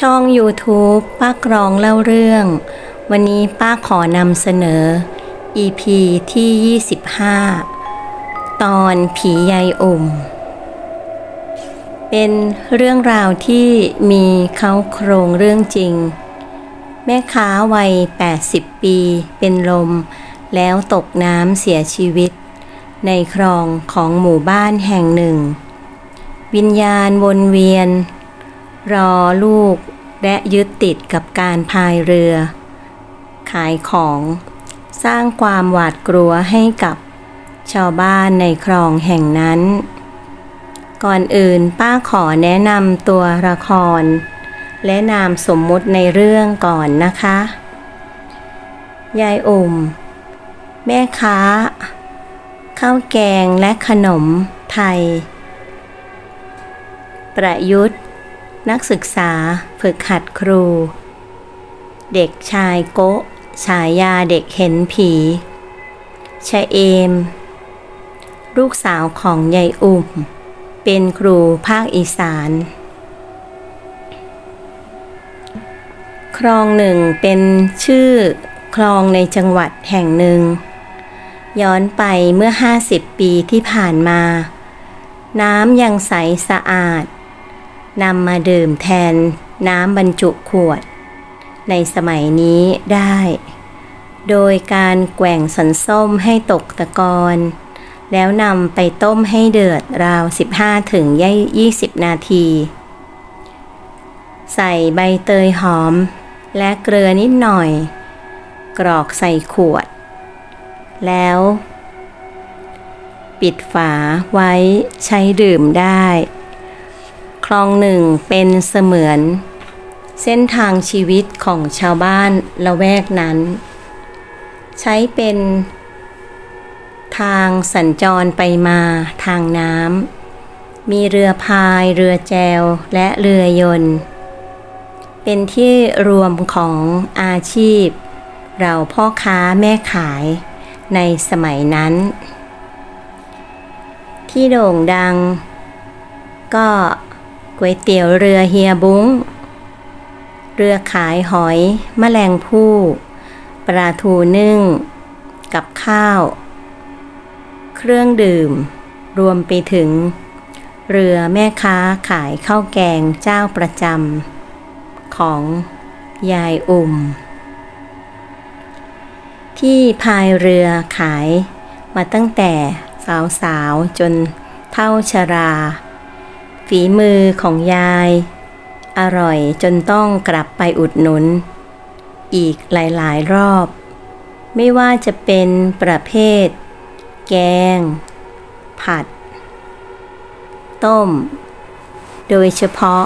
ช่อง YouTube ป้ากรองเล่าเรื่อง วันนี้ป้าขอนำเสนอ EP ที่ 25 ตอนผียายอุ่มเป็นเรื่องราวที่มีเขาโครงเรื่องจริง แม่ค้าวัย 80 ปีเป็นลม แล้วตกน้ำเสียชีวิต ในคลองของหมู่บ้านแห่งหนึ่งวิญญาณวนเวียน รอลูกและยึดติดกับการพายเรือ ขายของ สร้างความหวาดกลัวให้กับชาวบ้านในคลองแห่งนั้น ก่อนอื่นป้าขอแนะนำตัวละคร และนามสมมุติในเรื่องก่อนนะคะ ยายอุ่ม แม่ค้า ข้าวแกงและขนมไทย ประยุทธ์ นักศึกษาฝึกหัดครู เด็กชายโกะฉายาเด็กเห็นผีชะเอม ลูกสาวของยายอุ่ม เป็นครูภาคอีสาน คลองหนึ่งเป็นชื่อคลองในจังหวัดแห่งหนึ่ง ย้อนไปเมื่อ 50 ปีที่ผ่านมา น้ำยังใสสะอาด นำมาดื่มแทนน้ำบรรจุขวด ในสมัยนี้ได้ โดยการแกว่งสันส้มให้ตกตะกอนแล้วนำไปต้มให้เดือดราว 15ถึง20 นาที ใส่ใบเตยหอม และเกลือนิดหน่อย กรอกใส่ขวด แล้ว ปิดฝาไว้ใช้ดื่มได้ คลองหนึ่งเป็นเสมือน เส้นทางชีวิตของชาวบ้านละแวกนั้น ใช้เป็น ทางสัญจรไปมาทางน้ำมีเรือพายเรือแจวและเรือยนต์ เป็นที่รวมของอาชีพ เราพ่อค้าแม่ขายในสมัยนั้น ที่โด่งดังก็ ก๋วยเตี๋ยวเรือเฮียบุ้ง เรือขายหอยแมลงภู่ปลาทูนึ่ง กับข้าว เครื่องดื่ม รวมไปถึง เรือแม่ค้าขายข้าวแกงเจ้าประจำของยายอุ่ม ที่พายเรือขายมาตั้งแต่สาวๆจนเท่าชรา ฝีมือของยาย อร่อยจนต้องกลับไปอุดหนุน อีกหลายๆ รอบ ไม่ว่าจะเป็นประเภท แกง ผัด ต้ม โดยเฉพาะ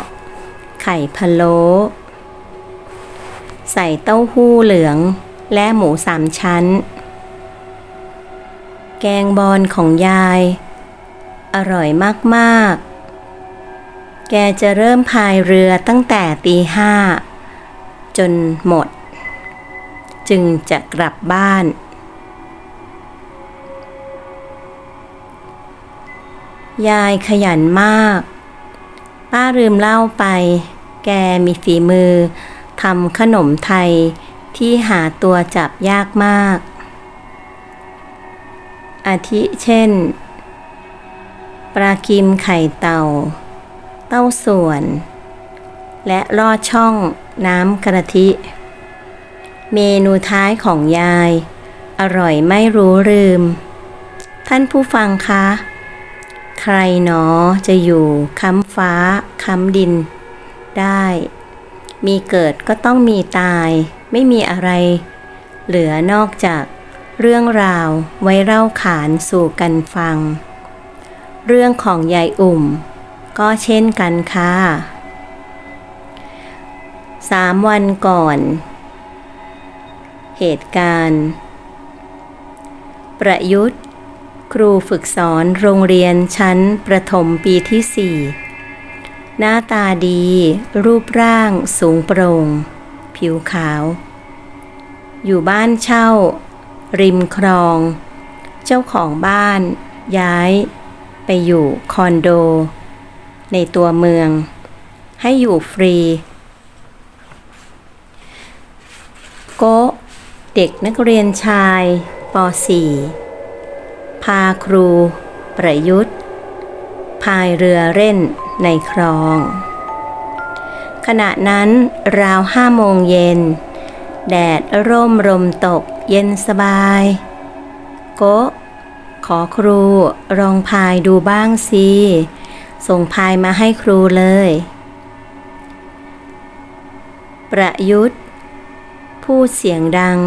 ไข่พะโล้ใส่เต้าหู้เหลืองและหมูสามชั้น แกงบอลของยาย อร่อยมาก ๆ แกจะเริ่มพายเรือตั้งแต่ตีห้าจนหมด จึงจะกลับบ้าน ยายขยันมาก ป้าลืมเล่าไป แกมีฝีมือทำขนมไทยที่หาตัวจับยากมาก อาทิเช่น ปลากิมไข่เต่า เต้าส่วน และลอดช่องน้ำกระทิ เมนูท้ายของยาย อร่อยไม่รู้ลืม ท่านผู้ฟังคะ ใครหนอจะอยู่ค้ำฟ้าค้ำดิน ได้ มีเกิดก็ต้องมีตาย ไม่มีอะไร เหลือนอกจากเรื่องราวไว้เล่าขานสู่กันฟัง เรื่องของยายอุ่ม ก็เช่นกันค่ะสามวันก่อน เหตุการณ์ ประยุทธ์ ครูฝึกสอนโรงเรียนชั้นประถมปีที่สี่หน้าตาดี รูปร่างสูงโปร่ง ผิวขาว อยู่บ้านเช่า ริมคลอง เจ้าของบ้าน ย้าย ไปอยู่คอนโด ในตัวเมือง ให้อยู่ฟรี โกเด็กนักเรียนชายป .4 พาครู ประยุทธ์ พายเรือเล่นในคลอง ขณะนั้นราวห้าโมงเย็น แดดร่มลมตกเย็นสบาย โกขอครูลองพายดูบ้างสิ ส่งพายมาให้ครูเลย ประยุทธ์ พูดเสียงดัง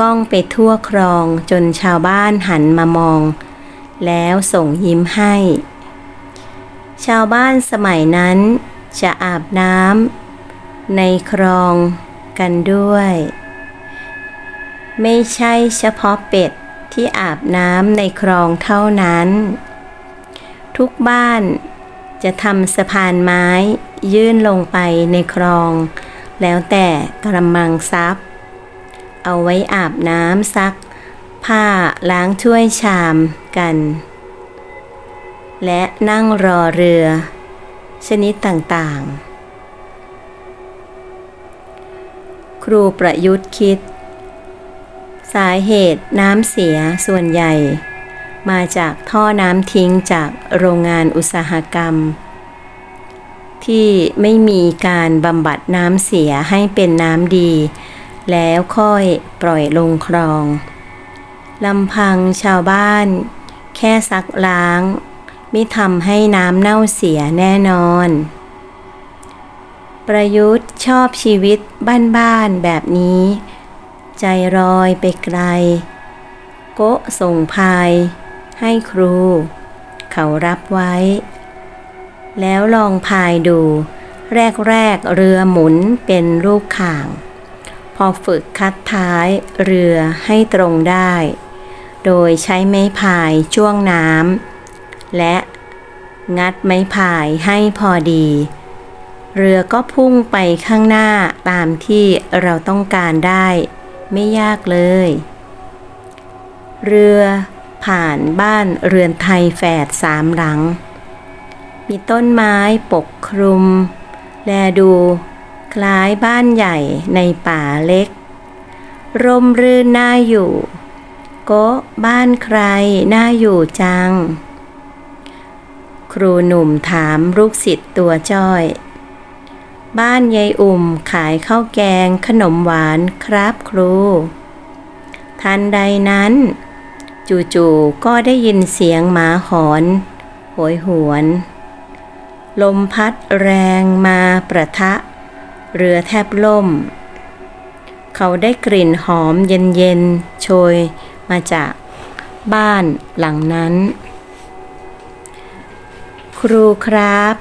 ก้องไปทั่วครองจนชาวบ้านหันมามอง แล้วส่งยิ้มให้ ชาวบ้านสมัยนั้นจะอาบน้ำในคลองกันด้วย ไม่ใช่เฉพาะเป็ดที่อาบน้ำในคลองเท่านั้น ทุกบ้าน จะทำสะพานไม้ยื่นลงไปในคลอง แล้วแต่กระมังซับเอาไว้อาบน้ำซัก ผ้าล้างถ้วยชามกัน และนั่งรอเรือ ชนิดต่างๆ ครูประยุทธ์คิด สาเหตุน้ำเสียส่วนใหญ่ มาจากท่อน้ำทิ้งจากโรงงานอุตสาหกรรม ที่ไม่มีการบำบัดน้ำเสียให้เป็นน้ำดี แล้วค่อยปล่อยลงคลองลำพังชาวบ้าน แค่ซักล้าง ไม่ทำให้น้ำเน่าเสียแน่นอน ประยุทธ์ชอบชีวิตบ้านๆแบบนี้ ใจรอยไปไกลโกะส่งพาย ให้ครู เขารับไว้ แล้วลองพายดู แรกๆเรือหมุนเป็นลูกข่าง พอฝึกคัดท้ายเรือให้ตรงได้ โดยใช้ไม้พายช่วงน้ำและงัดไม้พายให้พอดี เรือก็พุ่งไปข้างหน้าตามที่เราต้องการได้ ไม่ยากเลย เรือ ผ่านบ้านเรือนไทยแฝดสามหลัง มีต้นไม้ปกคลุม แลดูคล้ายบ้านใหญ่ในป่าเล็ก ร่มรื่นน่าอยู่ โก็บ้านใครน่าอยู่จัง ครูหนุ่มถามลูกศิษย์ตัวจ้อย บ้านยายอุ่มขายข้าวแกงขนมหวานครับครู ทันใดนั้น จู่ๆก็ได้ยินเสียงหมาหอนโหยหวน ลมพัดแรงมาประทะ เรือแทบล่ม เขาได้กลิ่นหอมเย็นๆโชยมาจากบ้านหลังนั้น ครูครับ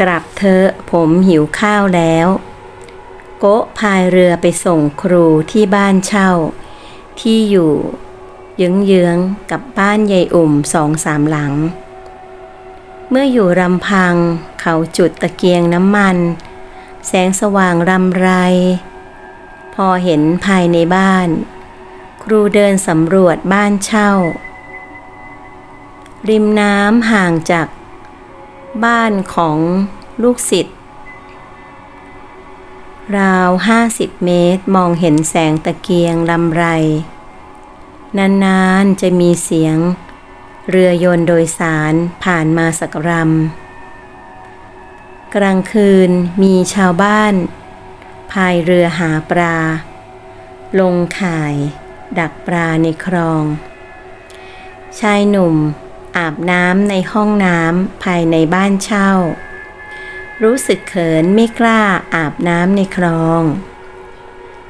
กลับเถอผมหิวข้าวแล้ว โกะพายเรือไปส่งครูที่บ้านเช่า ที่อยู่ เยื้องๆกับบ้านยายอุ่มสองสามหลัง เมื่ออยู่รำพัง เขาจุดตะเกียงน้ำมัน แสงสว่างรำไร พอเห็นภายในบ้าน ครูเดินสำรวจบ้านเช่า ริมน้ำห่างจาก บ้านของลูกศิษย์ราวห้าสิบเมตรมองเห็นแสงตะเกียงลำไร นานๆจะมีเสียง เรือยนต์โดยสารผ่านมาสักรำ กลางคืนมีชาวบ้าน พายเรือหาปลา ลงข่าย ดักปลาในคลอง ชายหนุ่มอาบน้ำในห้องน้ำภายในบ้านเช่า รู้สึกเขินไม่กล้าอาบน้ำในคลอง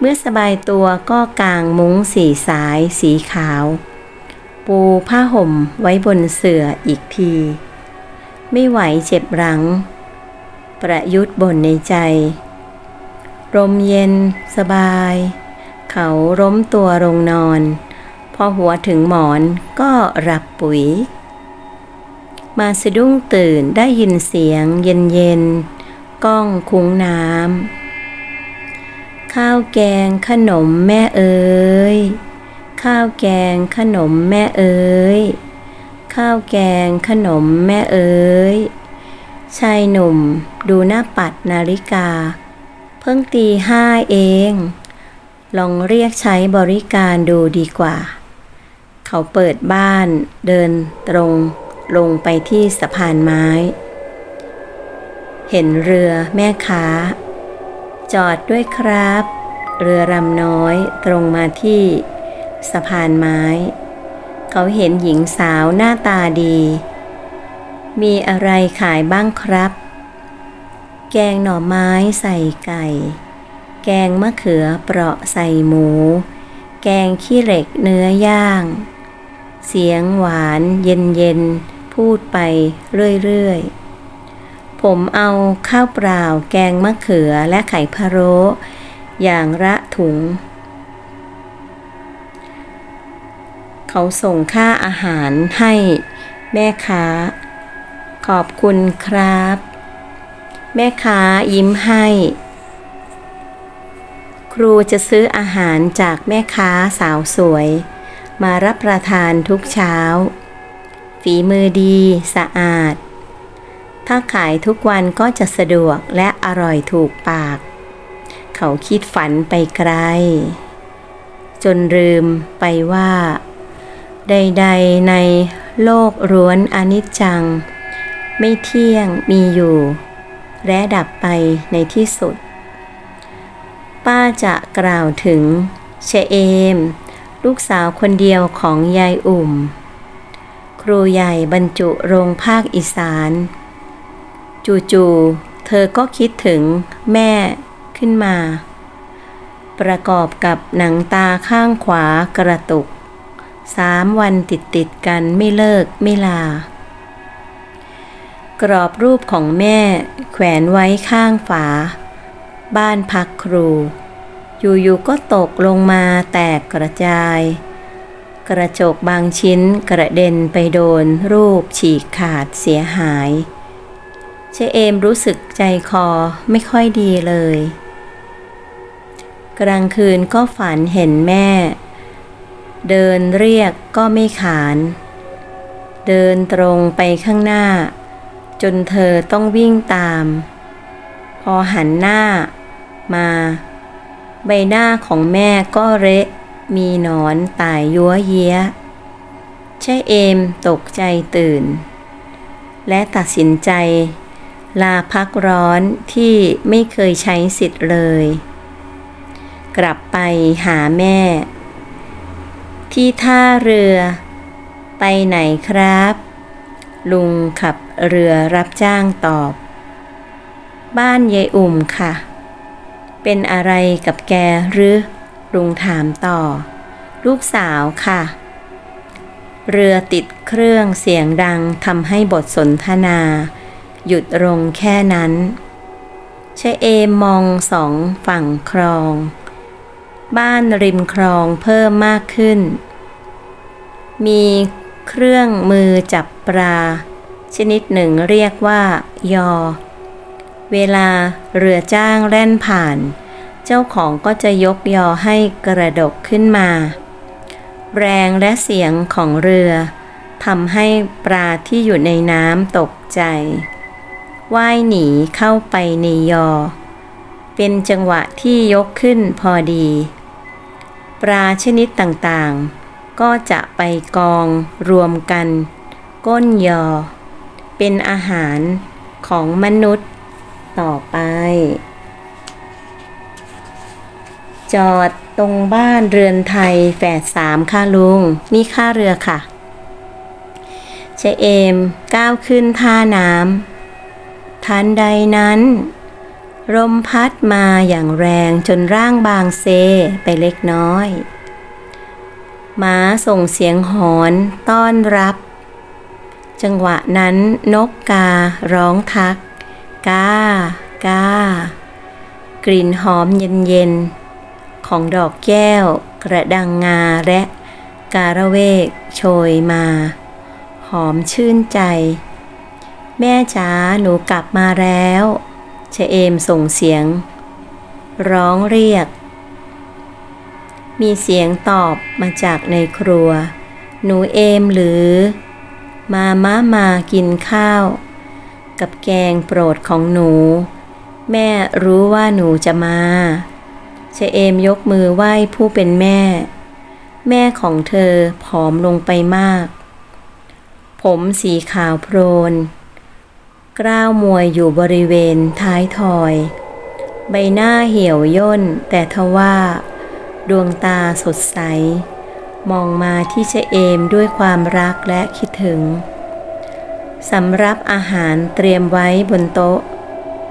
เมื่อสบายตัวก็กางมุ้งสีสายสีขาว ปูผ้าห่มไว้บนเสื่ออีกที ไม่ไหวเจ็บหลัง ประยุทธ์บ่นในใจลมเย็นสบาย เขาล้มตัวลงนอน พอหัวถึงหมอนก็หลับปุ๋ย มาสะดุ้งตื่นได้ยินเสียงเย็นเย็นๆก้องคุ้งน้ำ ข้าวแกงขนมแม่เอ๋ยข้าวแกงขนมแม่เอ๋ยข้าวแกงขนมแม่เอ๋ยชายหนุ่ม ดูหน้าปัดนาฬิกา เพิ่งตีห้าเอง ลองเรียกใช้บริการดูดีกว่า เขาเปิดบ้านเดินตรงลงไปที่สะพานไม้ เห็นเรือแม่ค้า จอดด้วยครับ เรือรำน้อยตรงมาที่สะพานไม้ เขาเห็นหญิงสาวหน้าตาดี มีอะไรขายบ้างครับ แกงหน่อไม้ใส่ไก่ แกงมะเขือเปราะใส่หมู แกงขี้เหล็กเนื้อย่างเสียงหวานเย็นๆพูดไปเรื่อย ๆ ผมเอาข้าวเปล่า แกงมะเขือและไข่พะโล้อย่างละถุง เขาส่งค่าอาหารให้แม่ค้า ขอบคุณครับ แม่ค้ายิ้มให้ ครูจะซื้ออาหารจากแม่ค้าสาวสวย มารับประทานทุกเช้า ฝีมือดีสะอาด ถ้าขายทุกวันก็จะสะดวกและอร่อยถูกปาก เขาคิดฝันไปไกล จนลืมไปว่า ใด ๆ ในโลกร้วนอนิจจัง ไม่เที่ยงมีอยู่ และดับไปในที่สุด ป้าจะกล่าวถึงเชเอม ลูกสาวคนเดียวของยายอุ่ม ครูใหญ่บรรจุโรงภาคอีสาน จู่ๆเธอก็คิดถึงแม่ขึ้นมา ประกอบกับหนังตาข้างขวากระตุกสามวันติดติดกันไม่เลิกไม่ลา กรอบรูปของแม่แขวนไว้ข้างฝา บ้านพักครู อยู่ๆก็ตกลงมาแตกกระจาย กระจกบางชิ้นกระเด็นไปโดนรูปฉีกขาดเสียหาย เชเอมรู้สึกใจคอไม่ค่อยดีเลย กลางคืนก็ฝันเห็นแม่ เดินเรียกก็ไม่ขาน เดินตรงไปข้างหน้า จนเธอต้องวิ่งตาม พอหันหน้ามา ใบหน้าของแม่ก็เละมีหนอนตายยัวเยียใช่เอมตกใจตื่น และตัดสินใจ ลาพักร้อนที่ไม่เคยใช้สิทธิ์เลย กลับไปหาแม่ ที่ท่าเรือ ไปไหนครับ ลุงขับเรือรับจ้างตอบ บ้านยายอุ่มค่ะ เป็นอะไรกับแกหรือ ลุงถามต่อ ลูกสาวค่ะ เรือติดเครื่องเสียงดังทำให้บทสนทนา หยุดลงแค่นั้นชเอมมองสองฝั่งคลอง บ้านริมคลองเพิ่มมากขึ้น มีเครื่องมือจับปลา ชนิดหนึ่งเรียกว่า ยอ เวลาเรือจ้างแล่นผ่าน เจ้าของก็จะยกยอให้กระดกขึ้นมา แรงและเสียงของเรือทำให้ปลาที่อยู่ในน้ำตกใจ ว่ายหนีเข้าไปในยอ เป็นจังหวะที่ยกขึ้นพอดี ปลาชนิดต่างๆ ก็จะไปกองรวมกัน ก้นยอ เป็นอาหารของมนุษย์ต่อไป จอดตรงบ้านเรือนไทยแฝดสามค่ะลุง นี่ค่าเรือค่ะเชเอมก้าวขึ้นท่าน้ำ ทันใดนั้น ลมพัดมาอย่างแรงจนร่างบางเซไปเล็กน้อยหมาส่งเสียงหอนต้อนรับ จังหวะนั้นนกการ้องทัก กากากลิ่นหอมเย็นๆ ของดอกแก้ว กระดังงาและการะเวกโชยมา หอมชื่นใจ แม่จ๋าหนูกลับมาแล้วเชเอมส่งเสียง ร้องเรียก มีเสียงตอบมาจากในครัว หนูเอมหรือ มาม้ามากินข้าว กับแกงโปรดของหนู แม่รู้ว่าหนูจะมาเชเชเอมยกมือไหว้ผู้เป็นแม่ แม่ของเธอผอมลงไปมาก ผมสีขาวโพลน กล้าวมวยอยู่บริเวณท้ายทอย ใบหน้าเหี่ยวย่นแต่ทว่า ดวงตาสดใส มองมาที่เชเอมด้วยความรักและคิดถึงสำรับอาหารเตรียมไว้บนโต๊ะ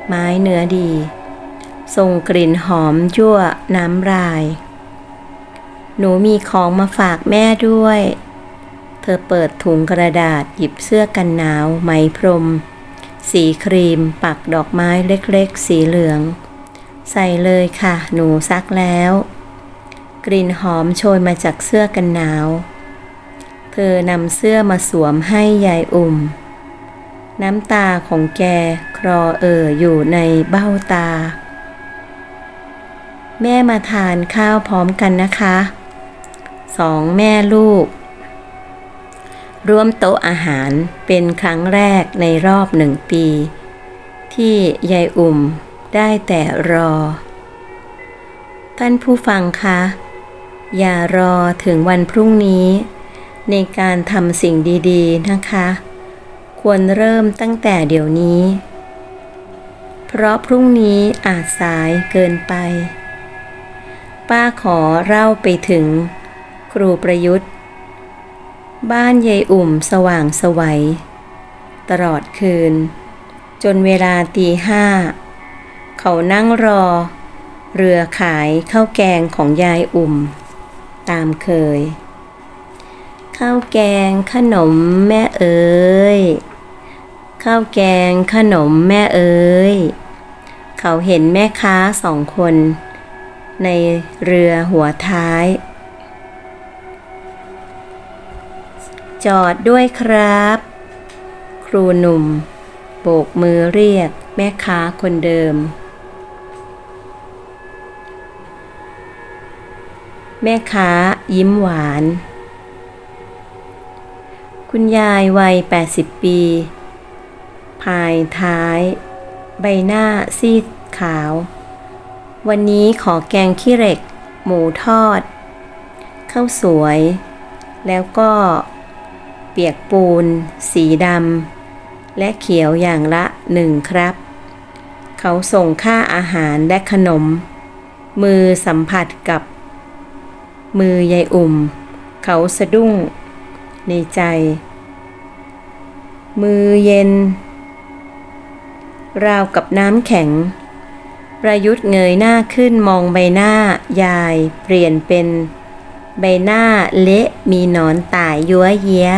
ไม้เนื้อดี ส่งกลิ่นหอมยั่วน้ำราย หนูมีของมาฝากแม่ด้วย เธอเปิดถุงกระดาษหยิบเสื้อกันหนาวไหมพรม สีครีม ปักดอกไม้เล็กๆ สีเหลือง ใส่เลยค่ะ หนูซักแล้ว กลิ่นหอมโชยมาจากเสื้อกันหนาว เธอนำเสื้อมาสวมให้ยายอุ่ม น้ำตาของแกคลอเอ่ออยู่ในเบ้าตา แม่มาทานข้าวพร้อมกันนะคะสองแม่ลูก ร่วมโต๊ะอาหารเป็นครั้งแรกในรอบหนึ่งปี ที่ยายอุ่มได้แต่รอ ท่านผู้ฟังคะ อย่ารอถึงวันพรุ่งนี้ ในการทำสิ่งดีๆนะคะ ควรเริ่มตั้งแต่เดี๋ยวนี้ เพราะพรุ่งนี้อาจสายเกินไป ป้าขอเล่าไปถึง ครูประยุทธ์ บ้านยายอุ่มสว่างสวัย ตลอดคืน จนเวลาตีห้า เขานั่งรอ เรือขายข้าวแกงของยายอุ่ม ตามเคย ข้าวแกงขนมแม่เอ๋ยข้าวแกงขนมแม่เอ๋ยเขาเห็นแม่ค้าสองคน ในเรือหัวท้าย จอดด้วยครับ ครูหนุ่ม โบกมือเรียกแม่ค้าคนเดิม แม่ค้ายิ้มหวาน คุณยายวัย 80 ปี ภายท้าย ใบหน้าซีดขาว วันนี้ขอแกงขี้เหล็ก หมูทอด ข้าวสวย แล้วก็ ปียกปูน สีดำและเขียวอย่างละหนึ่งครับ เขาส่งค่าอาหารและขนม มือสัมผัสกับ มือยายอุ่ม เขาสะดุ้ง ในใจ มือเย็น ราวกับน้ำแข็ง ประยุทธ์เงยหน้าขึ้นมองใบหน้ายายเปลี่ยนเป็นใบหน้าเละมีหนอนตายยัวเยี้ย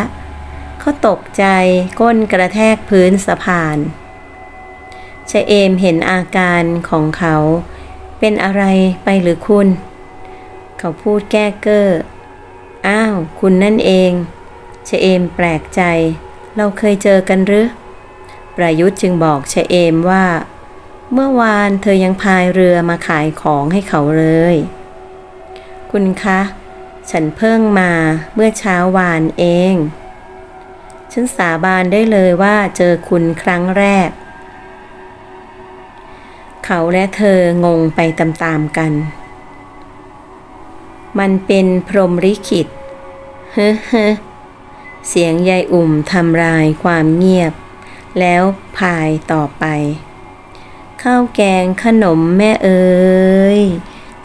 เขาตกใจก้นกระแทกพื้นสะพานชะเอมเห็นอาการของเขา เป็นอะไรไปหรือคุณ เขาพูดแก้เก้อ อ้าว คุณนั่นเองชะเอมแปลกใจ เราเคยเจอกันหรือ ประยุทธ์จึงบอกชะเอมว่า เมื่อวานเธอยังพายเรือมาขายของให้เขาเลย คุณคะ ฉันเพิ่งมาเมื่อเช้าวานเอง ฉันสาบานได้เลยว่าเจอคุณครั้งแรก เขาและเธองงไปตามๆกัน มันเป็นพรมลิขิต เฮ้เฮเสียงยายอุ่มทำลายความเงียบ แล้วพายต่อไป ข้าวแกงขนมแม่เอ๋ย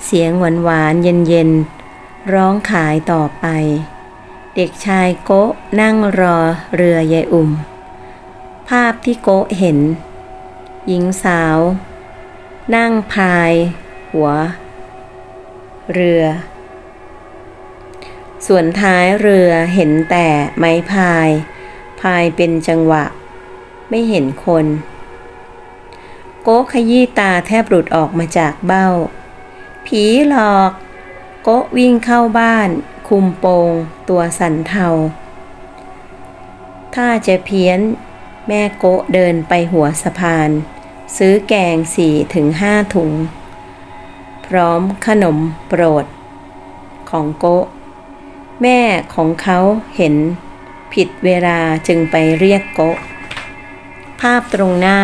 เสียงหวานหวานเย็นเย็นๆร้องขายต่อไป เด็กชายโกะนั่งรอเรือยายอุ่ม ภาพที่โกะเห็น หญิงสาว นั่งพาย หัว เรือ ส่วนท้ายเรือเห็นแต่ไม้พาย พายเป็นจังหวะ ไม่เห็นคน โกะขยี้ตาแทบหลุดออกมาจากเบ้า ผีหลอก โกะวิ่งเข้าบ้าน คุมโปงตัวสันเทา ถ้าจะเพี้ยนแม่โกะเดินไปหัวสะพาน ซื้อแกงสี่ถึงห้าถุง พร้อมขนมโปรด ของโกะ แม่ของเขาเห็นผิดเวลาจึงไปเรียกโกะ ภาพตรงหน้า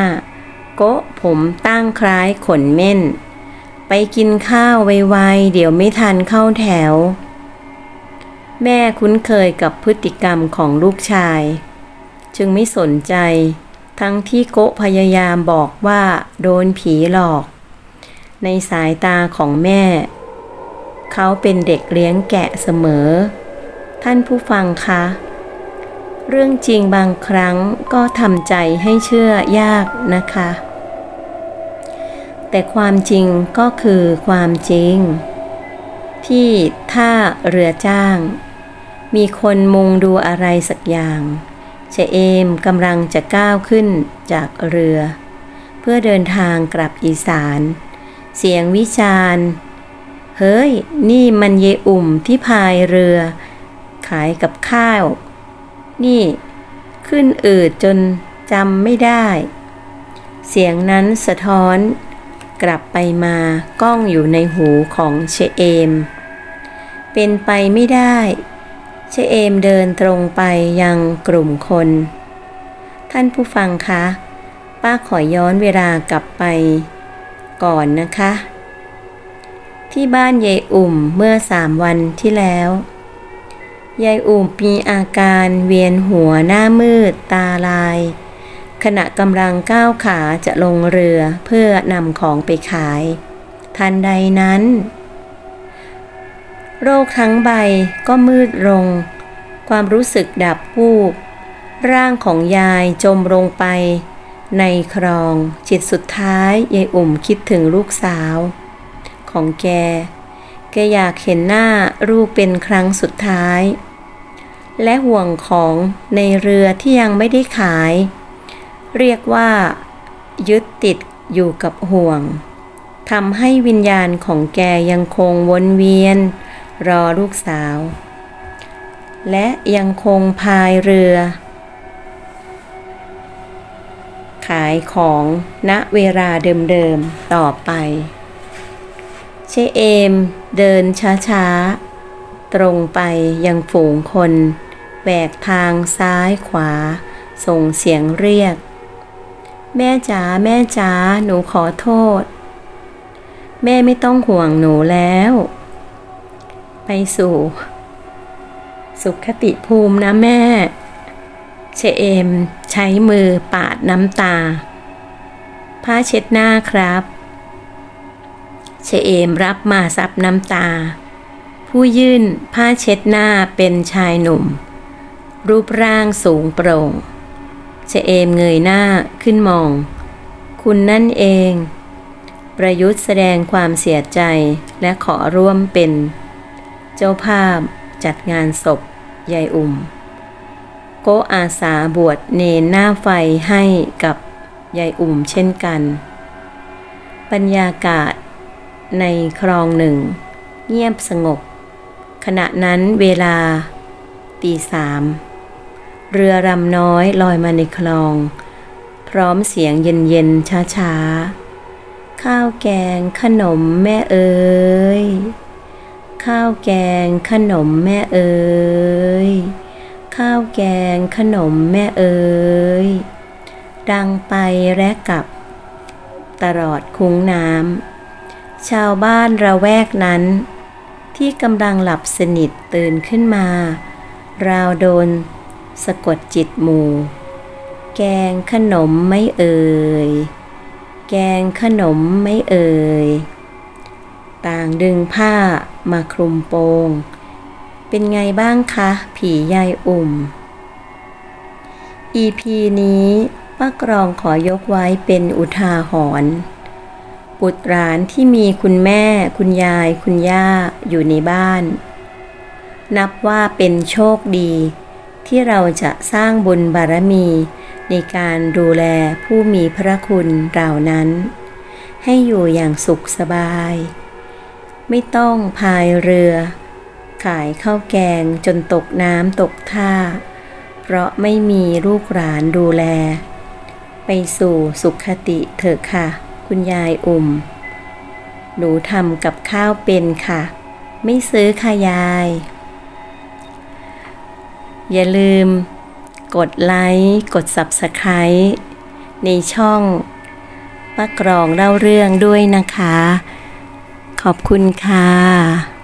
โกะผมตั้งคล้ายขนเม่น ไปกินข้าวไวๆเดี๋ยวไม่ทันเข้าแถว แม่คุ้นเคยกับพฤติกรรมของลูกชาย จึงไม่สนใจ ทั้งที่โกะพยายามบอกว่าโดนผีหลอก ในสายตาของแม่ เขาเป็นเด็กเลี้ยงแกะเสมอ ท่านผู้ฟังคะ เรื่องจริงบางครั้งก็ทำใจให้เชื่อยากนะคะ แต่ความจริงก็คือความจริงที่ท่าเรือจ้าง มีคนมุงดูอะไรสักอย่างเชเอมกำลังจะก้าวขึ้นจากเรือ เพื่อเดินทางกลับอีสาน เสียงวิจารณ์เฮ้ย นี่มันเยอุ่มที่พายเรือ ขายกับข้าว นี่ ขึ้นอืดจนจำไม่ได้ เสียงนั้นสะท้อน กลับไปมาก้องอยู่ในหูของเชเอม เป็นไปไม่ได้ เชเอมเดินตรงไปยังกลุ่มคน ท่านผู้ฟังคะ ป้าขอย้อนเวลากลับไป ก่อนนะคะ ที่บ้านยายอุ่มเมื่อสามวันที่แล้ว ยายอุ่มมีอาการเวียนหัวหน้ามืดตาลาย ขณะกำลังก้าวขาจะลงเรือเพื่อนำของไปขาย ทันใดนั้น โรคทั้งใบก็มืดลง ความรู้สึกดับวูบ ร่างของยายจมลงไป ในคลอง จิตสุดท้ายยายอุ่มคิดถึงลูกสาว ของแก แกอยากเห็นหน้าลูกเป็นครั้งสุดท้าย และห่วงของในเรือที่ยังไม่ได้ขาย เรียกว่า ยึดติดอยู่กับห่วงทำให้วิญญาณของแกยังคงวนเวียน รอลูกสาว และยังคงพายเรือ ขายของณเวลาเดิมๆต่อไป เชเอมเดินช้าๆ ตรงไปยังฝูงคนแหวกทางซ้ายขวา ส่งเสียงเรียก แม่จ๋าแม่จ๋าหนูขอโทษ แม่ไม่ต้องห่วงหนูแล้ว ไปสู่ สุขติภูมินะแม่ เชเอม ใช้มือปาดน้ำตา ผ้าเช็ดหน้าครับ เชเอมรับมาซับน้ำตา ผู้ยื่นผ้าเช็ดหน้าเป็นชายหนุ่ม รูปร่างสูงโปร่ง เชเอมเงยหน้าขึ้นมอง คุณนั่นเองประยุทธ์แสดงความเสียใจและขอร่วมเป็น เจ้าภาพจัดงานศพยายอุ่ม โกอาสาบวชเนนหน้าไฟให้กับยายอุ่มเช่นกัน บรรยากาศในคลองหนึ่ง เงียบสงบ ขณะนั้นเวลาตีสามเรือรำน้อยลอยมาในคลอง พร้อมเสียงเย็นๆช้าๆ ข้าวแกงขนมแม่เอ๋ย ข้าวแกงขนมแม่เอ๋ยข้าวแกงขนมแม่เอ๋ยดังไปและกลับ ตลอดคุ้งน้ำชาวบ้านระแวกนั้น ที่กำลังหลับสนิทตื่นขึ้นมา ราวโดน สะกดจิตหมู่ แกงขนมไม่เอ่ยแกงขนมไม่เอ่ย ต่างดึงผ้ามาคลุมโปง เป็นไงบ้างคะ ผียายอุ่ม EP นี้ป้ากรองขอยกไว้เป็นอุทาหรณ์บุตรหลานที่มีคุณแม่ คุณยาย คุณย่าอยู่ในบ้าน นับว่าเป็นโชคดี ที่เราจะสร้างบุญบารมี ในการดูแลผู้มีพระคุณเหล่านั้น ให้อยู่อย่างสุขสบาย ไม่ต้องพายเรือ ขายข้าวแกงจนตกน้ำตกท่า เพราะไม่มีลูกหลานดูแล ไปสู่สุขติเถอะค่ะ คุณยายอุ่ม หนูทำกับข้าวเป็นค่ะ ไม่ซื้อค่ะยาย อย่าลืม กดไลค์กด Subscribe ในช่องป้ากรองเล่าเรื่องด้วยนะคะ ขอบคุณค่ะ